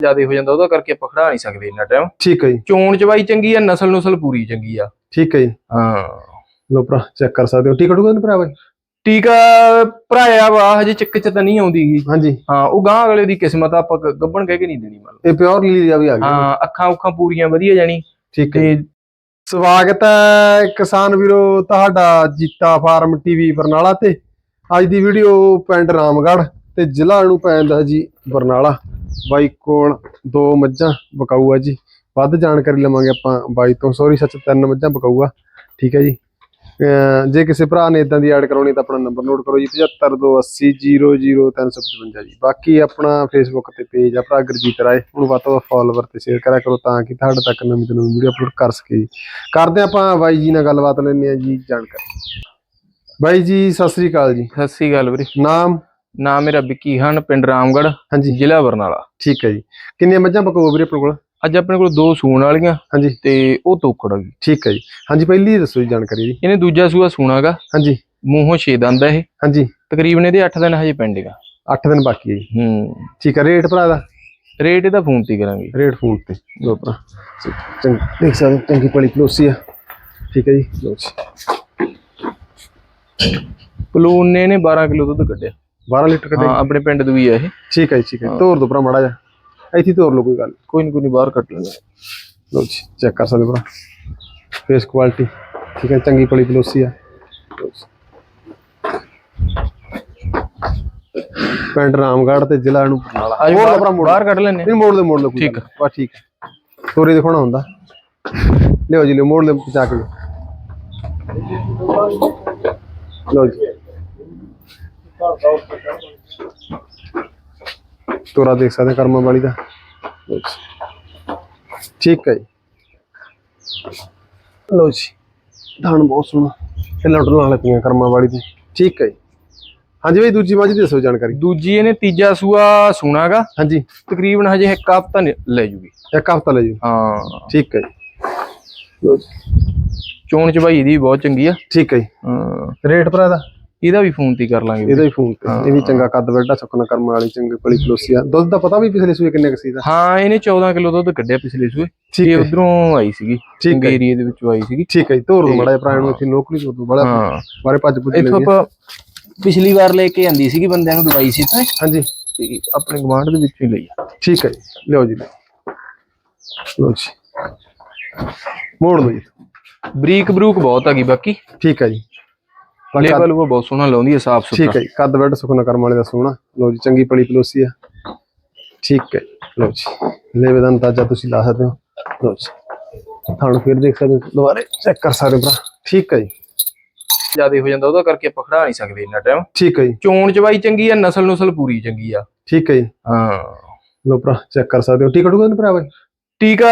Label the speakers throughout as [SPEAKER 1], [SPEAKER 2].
[SPEAKER 1] ਜ਼ਿਆਦਾ ਹੋ ਜਾਂਦਾ ਉਹਦਾ ਕਰਕੇ ਆਪਾਂ ਖੜਾ ਨਹੀਂ ਸਕਦੇ ਇੰਨਾ ਟਾਈਮ
[SPEAKER 2] ਠੀਕ ਹੈ ਜੀ।
[SPEAKER 1] ਚੋਣ ਚਵਾਈ ਚੰਗੀ ਆ ਨਸਲ ਨੁਸਲ ਪੂਰੀ ਚੰਗੀ ਆ।
[SPEAKER 2] ਠੀਕ ਹੈ ਜੀ।
[SPEAKER 1] ਹਾਂ।
[SPEAKER 2] ਲੋ ਭਰਾ ਚੈੱਕ ਕਰ ਸਕਦੇ ਹੋ। ਟਿਕਟ ਟੂਗਾ ਭਰਾ ਬਾਈ?
[SPEAKER 1] ਟੀਕਾ ਭਰਾਇਆ ਵਾ ਹਜੇ ਚੱਕ ਚ ਤਾਂ ਨਹੀਂ ਆਉਂਦੀ ਗੀ।
[SPEAKER 2] ਹਾਂਜੀ।
[SPEAKER 1] ਹਾਂ ਉਹ ਗਾਂ ਅਗਲੇ ਦੀ ਕਿਸਮਤ ਆ, ਆਪਾਂ ਗ- ਗੱਭਣ ਕਹਿ ਕੇ ਨਹੀਂ ਦੇਣੀ ਮੰਨ
[SPEAKER 2] ਇਹ ਪਿਓਰ ਲੀਲੀ ਦਾ ਵੀ ਆ ਗਿਆ
[SPEAKER 1] ਹਾਂ ਅੱਖਾਂ ਉੱਖਾਂ ਪੂਰੀਆਂ ਵਧੀਆ ਜਾਣੀ।
[SPEAKER 2] ਠੀਕ ਹੈ ਸਵਾਗਤ ਹੈ ਕਿਸਾਨ ਵੀਰੋ ਤੁਹਾਡਾ ਜੀਤਾ ਫਾਰਮ ਟੀਵੀ ਬਰਨਾਲਾ ਤੇ। ਅੱਜ ਦੀ ਵੀਡੀਓ ਪਿੰਡ ਰਾਮਗੜ੍ਹ ਤੇ ਜ਼ਿਲ੍ਹਾ ਨੂੰ ਪੈਂਦਾ ਜੀ ਬਰਨਾਲਾ। ਬਾਈ ਕੋਲ ਦੋ ਮੱਝਾਂ ਬਕਾਊ ਆ ਜੀ। ਵੱਧ ਜਾਣਕਾਰੀ ਲਵਾਂਗੇ ਆਪਾਂ ਬਾਈ ਤੋਂ। ਸੌਰੀ ਸੱਚ ਤਿੰਨ ਮੱਝਾਂ ਬਕਾਊ ਆ ਠੀਕ ਹੈ ਜੀ। ਜੇ ਕਿਸੇ ਭਰਾ ਨੇ ਇਦਾਂ ਦੀ ਐਡ ਕਰਾਉਣੀ ਤਾਂ ਆਪਣਾ ਨੰਬਰ ਨੋਟ ਕਰੋ ਜੀ 7528000355 ਜੀ। ਬਾਕੀ ਆਪਣਾ ਫੇਸਬੁੱਕ ਤੇ ਪੇਜ ਆ ਭਰਾ ਗੁਰਜੀਤ ਰਾਏ ਉਹਨੂੰ ਵੱਧ ਤੋਂ ਵੱਧ ਫਾਲੋਵਰ ਤੇ ਸ਼ੇਅਰ ਕਰਿਆ ਕਰੋ ਤਾਂ ਕਿ ਤੁਹਾਡੇ ਤੱਕ ਨਵੀਂ ਤੋਂ ਨਵੀਂ ਵੀਡੀਓ ਅਪਲੋਡ ਕਰ ਸਕੀਏ ਜੀ। ਕਰਦੇ ਆਪਾਂ ਬਾਈ ਜੀ ਨਾਲ ਗੱਲਬਾਤ ਲੈਂਦੇ ਆ ਜੀ ਜਾਣਕਾਰੀ। ਬਾਈ ਜੀ ਸਤਿ ਸ੍ਰੀ ਅਕਾਲ ਜੀ।
[SPEAKER 1] ਸਤਿ ਸ੍ਰੀ ਅਕਾਲ ਵੀਰੇ।
[SPEAKER 2] ਨਾਮ?
[SPEAKER 1] ਨਾਮ ਮੇਰਾ ਵਿੱਕੀ ਹਨ ਪਿੰਡ ਰਾਮਗੜ੍ਹ
[SPEAKER 2] ਹਾਂਜੀ।
[SPEAKER 1] ਜ਼ਿਲ੍ਹਾ ਬਰਨਾਲਾ।
[SPEAKER 2] ਠੀਕ ਹੈ ਜੀ। ਕਿੰਨੀਆਂ ਮੱਝਾਂ ਬਕਾਊ ਵੀਰੇ ਆਪਣੇ ਕੋਲ?
[SPEAKER 1] ਅੱਜ ਆਪਣੇ ਕੋਲ ਦੋ ਸੂਣ ਵਾਲੀਆਂ
[SPEAKER 2] ਹਾਂਜੀ।
[SPEAKER 1] ਤੇ ਉਹ ਤੋਕੜ ਗਈ
[SPEAKER 2] ਠੀਕ ਹੈ ਜੀ। ਹਾਂਜੀ ਪਹਿਲੀ ਦੱਸੋ ਜੀ ਜਾਣਕਾਰੀ ਜੀ।
[SPEAKER 1] ਇਹਨੇ ਦੂਜਾ ਸੂਆ ਸੂਣਾਗਾ।
[SPEAKER 2] ਹਾਂਜੀ।
[SPEAKER 1] ਮੂੰਹੋਂ 6 ਦੰਦ ਆ ਇਹ।
[SPEAKER 2] ਹਾਂਜੀ।
[SPEAKER 1] ਤਕਰੀਬਨ ਇਹਦੇ 8 ਦਿਨ ਹਜੇ ਪੈਂਡਿੰਗ ਆ
[SPEAKER 2] 8 ਦਿਨ ਬਾਕੀ ਹੈ ਜੀ।
[SPEAKER 1] ਹੂੰ।
[SPEAKER 2] ਠੀਕ ਹੈ ਰੇਟ ਭਰਾ ਦਾ?
[SPEAKER 1] ਰੇਟ ਇਹਦਾ ਫੋਨ ਤੇ ਹੀ ਕਰਾਂਗੇ।
[SPEAKER 2] ਰੇਟ ਫੋਨ ਤੇ। ਲੋ ਭਰਾ। ਚੰਗੀ ਦੇਖ ਸਕਦੇ ਹੋ, ਚੰਗੀ ਪਲੀ ਪਲੋਸੀ ਆ। ਠੀਕ ਹੈ ਜੀ। ਲੋ ਜੀ।
[SPEAKER 1] ਪਲੂਨ ਨੇ ਇਹਨੇ 12 ਕਿਲੋ ਦੁੱਧ ਕੱਢਿਆ।
[SPEAKER 2] 12 ਲੀਟਰ ਕੱਢੇ
[SPEAKER 1] ਹਾਂ ਆਪਣੇ ਪਿੰਡ ਦੀ ਆ ਇਹ।
[SPEAKER 2] ਠੀਕ ਹੈ ਜੀ ਠੀਕ ਹੈ। ਤੋਰ ਦੋ ਭਰਾ ਮਾੜਾ ਜਿਹਾ। ਇੱਥੇ ਹੀ ਤੋਰ ਲਓ ਕੋਈ ਗੱਲ। ਨੀ।
[SPEAKER 1] ਕੋਈ ਨਹੀਂ ਕੋਈ ਨਹੀਂ ਬਾਹਰ ਕੱਟ ਲੈਂਦਾ
[SPEAKER 2] ਲਓ ਜੀ ਚੈੱਕ ਕਰ ਸਕਦੇ ਹੋ ਭਰਾ। ਫੇਸ ਕੁਆਲਿਟੀ ਠੀਕ ਹੈ ਚੰਗੀ ਪਲੀ ਪਲੋਸੀ ਆ। ਜੀ। ਪਿੰਡ ਰਾਮਗੜ੍ਹ ਤੇ ਜ਼ਿਲ੍ਹਾ ਨੂੰ ਬਰਨਾਲਾ ਮੋੜ ਲਓ ਭਰਾ
[SPEAKER 1] ਬਾਹਰ
[SPEAKER 2] ਮੋੜ
[SPEAKER 1] ਬਾਹਰ ਕੱਢ ਲੈਨੇ
[SPEAKER 2] ਨਹੀਂ ਮੋੜ ਦੇ ਮੋੜ ਕੋਈ
[SPEAKER 1] ਠੀਕ
[SPEAKER 2] ਨੀ। ਬਸ ਠੀਕ ਹੈ ਤੋਰੇ ਦਿਖਾਉਣਾ ਹੁੰਦਾ। ਲਿਓ ਜੀ ਲਿਓ ਮੋੜ ਲੈ ਪਚਾ ਕੇ ਲਓ ਜੀ। ਤੋਰਾ ਦੇਖ ਸਕਦੇ ਕਰਮਾਂ ਵਾਲੀ ਦਾ। ਠੀਕ ਹੈ ਜੀ। ਲਓ ਜੀ ਧਾਨ ਬਹੁਤ ਸੋਹਣਾ। ਢਿੱਲਾਂ ਢੁੱਲਾਂ ਵਾਲੇ ਪਈਆਂ ਕਰਮਾਂ ਵਾਲੀ ਦੀ। ਠੀਕ ਹੈ ਜੀ। ਹਾਂਜੀ ਬਈ ਦੂਜੀ ਮੱਝ ਦੀ ਦੱਸੋ ਜਾਣਕਾਰੀ।
[SPEAKER 1] ਦੂਜੀ ਇਹਨੇ ਤੀਜਾ ਸੂਆ ਸੂਣਾਗਾ।
[SPEAKER 2] ਹਾਂਜੀ।
[SPEAKER 1] ਤਕਰੀਬਨ ਹਜੇ ਇੱਕ ਹਫ਼ਤਾ ਲੈ ਜੂਗੀ।
[SPEAKER 2] ਇੱਕ ਹਫਤਾ ਲੈ ਜੀ।
[SPEAKER 1] ਹਾਂ।
[SPEAKER 2] ਠੀਕ ਹੈ ਜੀ।
[SPEAKER 1] ਚੋਣ ਇਹਦੀ ਵੀ ਬਹੁਤ ਚੰਗੀ ਆ।
[SPEAKER 2] ਠੀਕ ਹੈ ਜੀ।
[SPEAKER 1] ਹਾਂ,
[SPEAKER 2] ਰੇਟ ਭਰਾ ਦਾ?
[SPEAKER 1] ਇਹਦਾ ਵੀ ਫੋਨ ਤੇ ਕਰ ਲਾਂਗੇ
[SPEAKER 2] ਇਹਦਾ ਹੀ ਫੋਨ ਤੇ। ਇਹ ਵੀ ਚੰਗਾ ਕੱਦ ਵੱਡਾ ਸੁੱਕਣਾ ਕਰਮ ਵਾਲੀ ਚੰਗੀ ਪਲੀ ਪਲੋਸੀ ਆ। ਦੁੱਧ ਦਾ ਪਤਾ ਵੀ ਪਿਛਲੇ ਸੂਏ ਕਿੰਨੇ ਕਸੀ ਦਾ?
[SPEAKER 1] ਹਾਂ ਇਹਨੇ 14 ਕਿਲੋ ਦੁੱਧ ਕੱਢਿਆ ਪਿਛਲੇ ਸੂਏ।
[SPEAKER 2] ਹੈ।
[SPEAKER 1] ਉਧਰੋਂ ਆਈ ਸੀਗੀ
[SPEAKER 2] ਠੀਕ ਹੈ।
[SPEAKER 1] ਏਰੀਏ ਦੇ ਵਿੱਚੋਂ ਆਈ ਸੀਗੀ।
[SPEAKER 2] ਠੀਕ ਹੈ ਜੀ ਤੋਰ ਦੋ ਮੜਾ ਭਰਾ ਨੂੰ ਇੱਥੇ ਨੌਕਰੀ ਤੋਂ ਬੜਾ
[SPEAKER 1] ਹਾਂ।
[SPEAKER 2] ਬਾਰੇ ਭੱਜ ਭੁੱਜ
[SPEAKER 1] ਇੱਥੋਂ
[SPEAKER 2] ਲੈ
[SPEAKER 1] ਆਪਾਂ ਪਿਛਲੀ ਵਾਰ ਲੈ ਕੇ ਆਂਦੀ ਸੀਗੀ ਬੰਦਿਆਂ ਨੂੰ ਦਵਾਈ ਸੀ ਤਾਂ
[SPEAKER 2] ਹਾਂਜੀ।
[SPEAKER 1] ਤੇ ਆਪਣੇ ਗਵਾਂਢ ਦੇ ਵਿੱਚੋਂ ਹੀ ਲਈ ਆ।
[SPEAKER 2] ਠੀਕ ਹੈ ਜੀ। ਲਿਓ ਜੀ ਲਿਓ। ਜੀ। ਮੋੜ ਲਓ ਜੀ।
[SPEAKER 1] ਬਰੀਕ ਬਰੂਕ ਬਹੁਤ ਹੈਗੀ ਬਾਕੀ।
[SPEAKER 2] ਠੀਕ ਹੈ ਜੀ।
[SPEAKER 1] ਲੇਵਲ ਉਹ ਬਹੁਤ ਸੋਹਣਾ ਲਾਉਂਦੀ ਹੈ ਸਾਫ਼
[SPEAKER 2] ਠੀਕ
[SPEAKER 1] ਸੁਥਰਾ।
[SPEAKER 2] ਹੈ ਜੀ ਕੱਦ ਵੱਡ ਸੁਖਨਾ ਕਰਮ ਵਾਲੇ ਦਾ ਸੋਹਣਾ। ਲਓ ਜੀ ਚੰਗੀ ਪਲੀ ਪਲੋਸੀ ਆ ਠੀਕ ਹੈ ਲਓ ਜੀ। ਲੈਵੇ ਦਾ ਅੰਦਾਜ਼ਾ ਤੁਸੀਂ ਲਾ ਸਕਦੇ ਹੋ। ਲਓ ਜੀ। ਤੁਹਾਨੂੰ ਫਿਰ ਦੇਖ ਸਕਦੇ ਹੋ ਦੁਬਾਰੇ ਚੈੱਕ ਕਰ ਸਕਦੇ ਹੋ ਭਰਾ। ਠੀਕ ਹੈ ਜੀ।
[SPEAKER 1] ਜ਼ਿਆਦਾ ਹੋ ਜਾਂਦਾ ਉਹਦਾ ਕਰਕੇ ਆਪਾਂ ਖੜਾ ਨਹੀਂ ਸਕਦੇ ਇੰਨਾ ਟਾਈਮ
[SPEAKER 2] ਠੀਕ ਹੈ ਜੀ।
[SPEAKER 1] ਚੋਣ ਚਵਾਈ ਚੰਗੀ ਆ ਨਸਲ ਨੁਸਲ ਪੂਰੀ ਚੰਗੀ ਆ।
[SPEAKER 2] ਠੀਕ ਹੈ ਜੀ।
[SPEAKER 1] ਹਾਂ।
[SPEAKER 2] ਲੋ ਭਰਾ ਚੈੱਕ ਕਰ ਸਕਦੇ ਹੋ। ਟਿਕਟ ਹੋਊਗਾ ਭਰਾ ਬਾਈ?
[SPEAKER 1] ਟੀਕਾ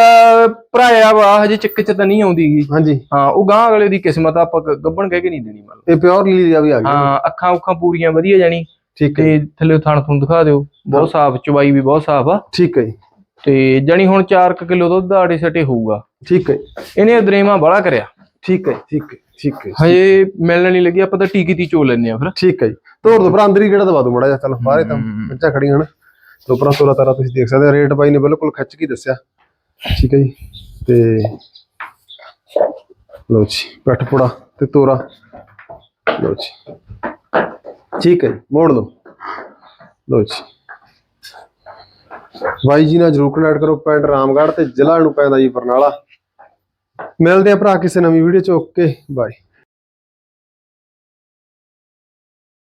[SPEAKER 1] ਭਰਾਇਆ ਵਾ ਹਜੇ ਚੱਕ ਚ ਤਾਂ ਨਹੀਂ ਆਉਂਦੀ ਗੀ
[SPEAKER 2] ਹਾਂਜੀ।
[SPEAKER 1] ਹਾਂ ਉਹ ਗਾਂ ਅਗਲੇ ਦੀ ਕਿਸਮਤ ਆ, ਆਪਾਂ ਗ- ਗੱਭਣ ਕਹਿ ਕੇ ਨਹੀਂ ਦੇਣੀ ਮੰਨ
[SPEAKER 2] ਇਹ ਪਿਓਰ ਲੀਲੀ ਦਾ ਵੀ ਆ ਗਿਆ।
[SPEAKER 1] ਹਾਂ ਅੱਖਾਂ ਉੱਖਾਂ ਪੂਰੀਆਂ ਵਧੀਆ ਜਾਣੀ।
[SPEAKER 2] ਠੀਕ ਹੈ
[SPEAKER 1] ਤੇ ਥੱਲੇ ਥਣ ਥਣ ਦਿਖਾ ਦਿਓ। ਬਹੁਤ ਸਾਫ਼ ਚਵਾਈ ਵੀ ਬਹੁਤ ਸਾਫ਼ ਆ।
[SPEAKER 2] ਠੀਕ ਹੈ ਜੀ।
[SPEAKER 1] ਤੇ ਜਾਣੀ ਹੁਣ 4 ਕਿਲੋ ਦੁੱਧ ਆੜੇ ਸਟੇ ਹੋਊਗਾ।
[SPEAKER 2] ਠੀਕ ਹੈ।
[SPEAKER 1] ਇਹਨੇ ਦਰੇਮਾ ਬੜਾ ਕਰਿਆ।
[SPEAKER 2] ਠੀਕ ਹੈ ਠੀਕ ਹੈ ਠੀਕ ਹੈ
[SPEAKER 1] ਹਜੇ ਮਿਲਣ ਨਹੀਂ ਲੱਗੀ ਆਪਾਂ ਤਾਂ ਟੀਕੀ ਤੀ ਚੋ ਲੈਨੇ ਆ ਫਿਰ।
[SPEAKER 2] ਠੀਕ ਹੈ ਜੀ। ਤੋੜ ਦੋ ਭਰਾ ਅੰਦਰ ਹੀ ਕਿਹੜਾ ਦਵਾ ਦੋ ਮੜਾ ਜਿਹਾ ਚਲ ਬਾਹਰੇ ਤਾਂ। ਬੱਚਾ ਖੜੀਆਂ ਹਨ। ਤੋ ਭਰਾ ਤੋਰਾ ਤਾਰਾ ਤੁਸੀਂ ਦੇਖ ਸਕਦੇ ਹੋ ਰੇਟ ਬਾਈ ਨੇ ਬਿਲਕੁਲ ਖੱਚ ਕੇ ਦੱਸਿਆ। ਠੀਕ ਹੈ ਜੀ, ਤੇ ਲੋ ਜੀ ਪੱਠ ਤੇ ਤੋਰਾ। ਲੋ ਜੀ। ਠੀਕ ਹੈ ਜੀ, ਮੋੜ ਲਓ। ਲੋ ਜੀ। ਬਾਈ ਜੀ ਨਾਲ ਜਰੂਰ ਕਨੈਕਟ ਕਰੋ, ਪਿੰਡ ਰਾਮਗੜ੍ਹ ਤੇ ਜ਼ਿਲ੍ਹਾ ਨੂੰ ਪੈਂਦਾ ਜੀ, ਬਰਨਾਲਾ। ਮਿਲਦੇ ਆ ਭਰਾ ਕਿਸੇ ਨਵੀਂ ਵੀਡੀਓ ਚ, ਓਕੇ ਬਾਏ